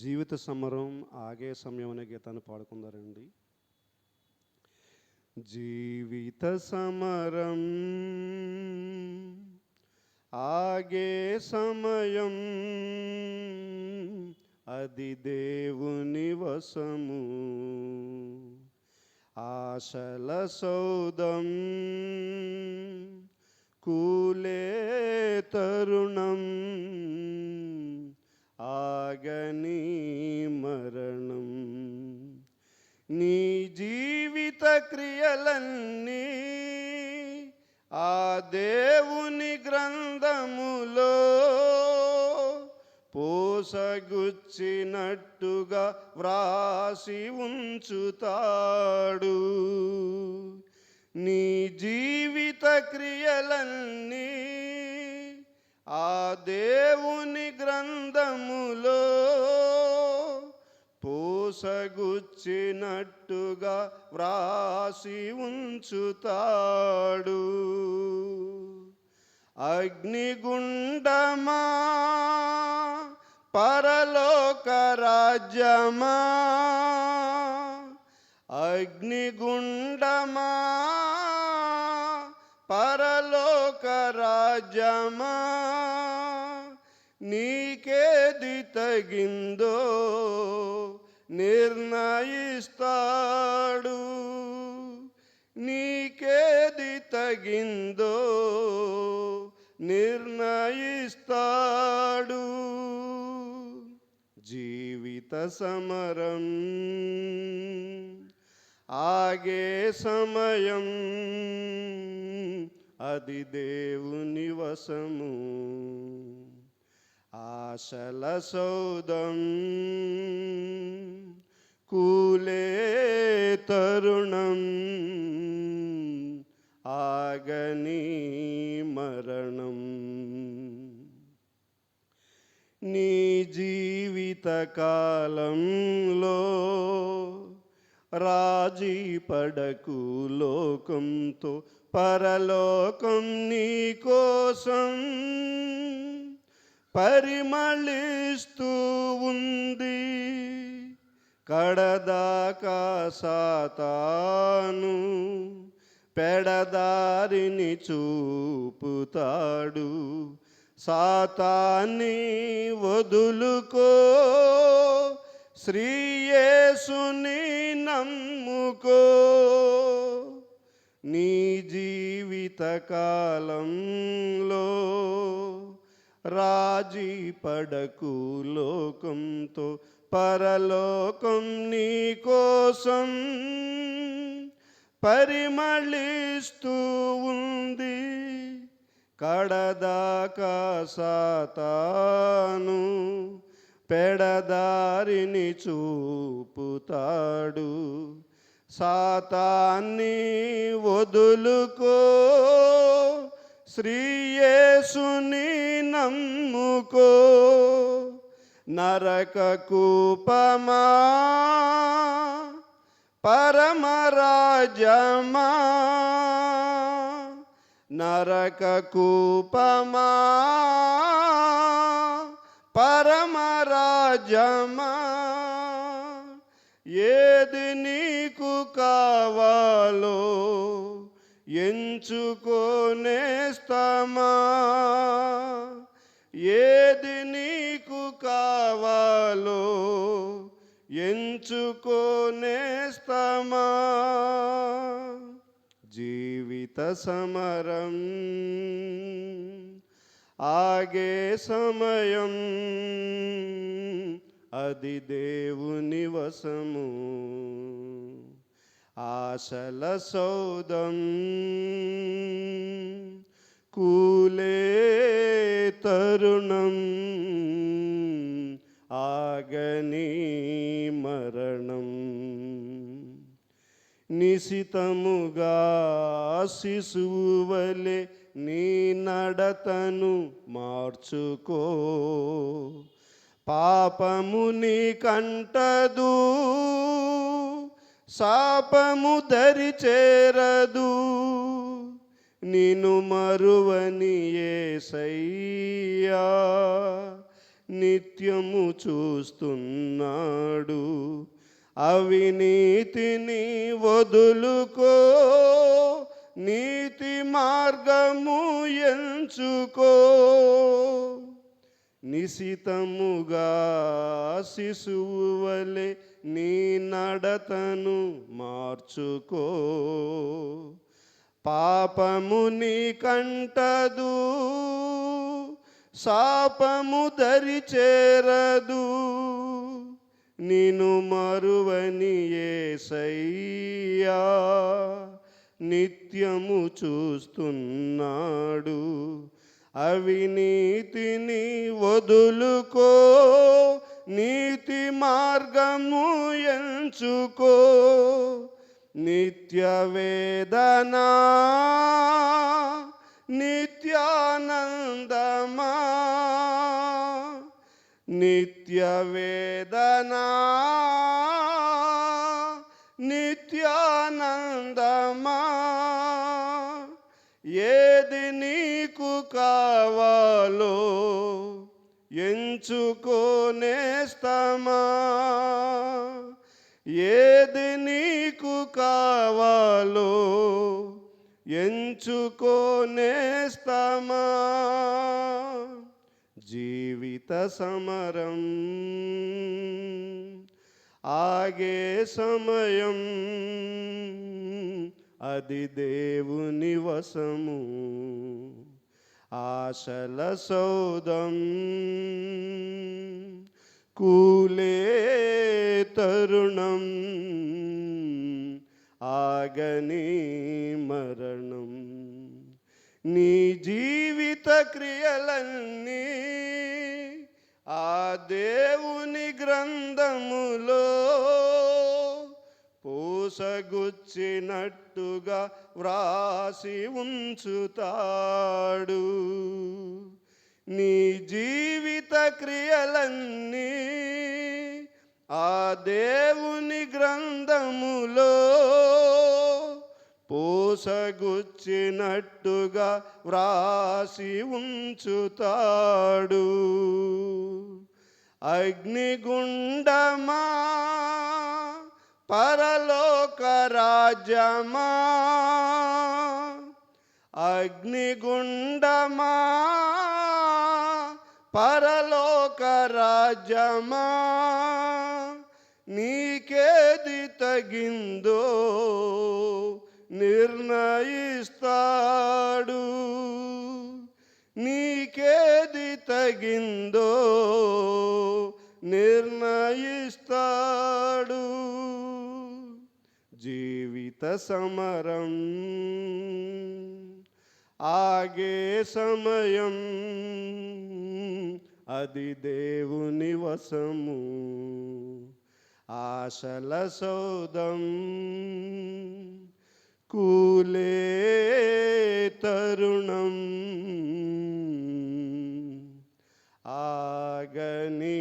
జీవిత సమరం ఆగే సమయం అనే గీతాన్ని పాడుకుందారండి. జీవిత సమరం ఆగే సమయం అది దేవుని వసము ఆశల సౌదం కూలే తరుణం ఆగని మరణం. నీ జీవిత క్రియలన్నీ ఆ దేవుని గ్రంథములో పోసగుచ్చినట్టుగా వ్రాసి ఉంచుతాడు. నీ జీవిత క్రియలన్నీ ఆ దేవుని గ్రంథములో పూసగుచ్చినట్టుగా వ్రాసి ఉంచుతాడు. అగ్నిగుండమా పరలోక రాజ్యమా అగ్నిగుండమా పరలోక రాజ్యమా నీకేది తగిందో నిర్ణయిస్తాడు. నీకేది తగిందో నిర్ణయిస్తాడు. జీవిత సమరం ఆగే సమయం అది దేవుని వశము. ఆశల సౌదం కూలే తరుణం ఆగని మరణం. నీ జీవిత కాలంలో రాజీ పడకు లోకంతో పరలోకం నీ కోసం పరిమళిస్తూ ఉంది. కడదాకా సాతాను పెడదారిని చూపుతాడు. సాతాన్ని వదులుకో శ్రీయేసుని నమ్ముకో. నీ జీవిత కాలంలో రాజీ పడకు లోకంతో పరలోకం నీ కోసం పరిమళిస్తూ ఉంది. కడదాకా సాతాను పెడదారిని చూపుతాడు. సాతాన్ని వదులుకో శ్రీయేసుని నమ్ముకో. నరక కూపమా? పరమరాజమా నరక కూపమా? పరమరాజమా ఏది నీకు కావాలో ఎంచుకోనేస్తామా? ఏది నీకు కావాలో ఎంచుకోనేస్తామా? జీవిత సమరం ఆగే సమయం అది దేవుని వశము. ఆశల సౌదం కూలే తరుణం ఆగని మరణం. నిశితముగా శిశువువలే నీ నడతను మార్చుకో. పాపము నీ కంటదు. శాపము దరి చేరదు నిను మరువని ఏసయ్యా నిత్యము చూస్తున్నాడు. అవినీతిని వదులుకో నీతి మార్గము ఎంచుకో. నిశితముగా శిశువలే నీ నడతను మార్చుకో. పాపము నీ కంటదు శాపము దరి చేరదు. నిను మరువని ఏసయ్యా నిత్యము చూస్తున్నాడు. అవినీతిని వదులుకో నీతి మార్గము ఎంచుకో. నిత్య వేదనా నిత్యానందమా. నిత్య వేదనా నిత్యానందమా. ఏది నీకు కావాలో ఎంచుకో. కావాలో ఎంచుకోనేస్తమా? జీవిత సమరం ఆగే సమయం అది దేవుని వశము. ఆశల సౌదం కూలే తరుణం ఆగని మరణం. నీ జీవిత క్రియలన్నీ ఆ దేవుని గ్రంథములో పూసగుచ్చినట్టుగా వ్రాసి ఉంచుతాడు. నీ జీవిత క్రియలన్నీ ఆ దేవుని గ్రంథములో మోసగుచ్చినట్టుగా వ్రాసి ఉంచుతాడు. అగ్నిగుండమా పరలోక రాజ్యమా అగ్నిగుండమా పరలోక రాజ్యమా నీకేది తగిందో జీవిత సమరం ఆగే సమయం అది దేవుని వశము ఆశల సౌదం కూలే తరుణం ఆగనీ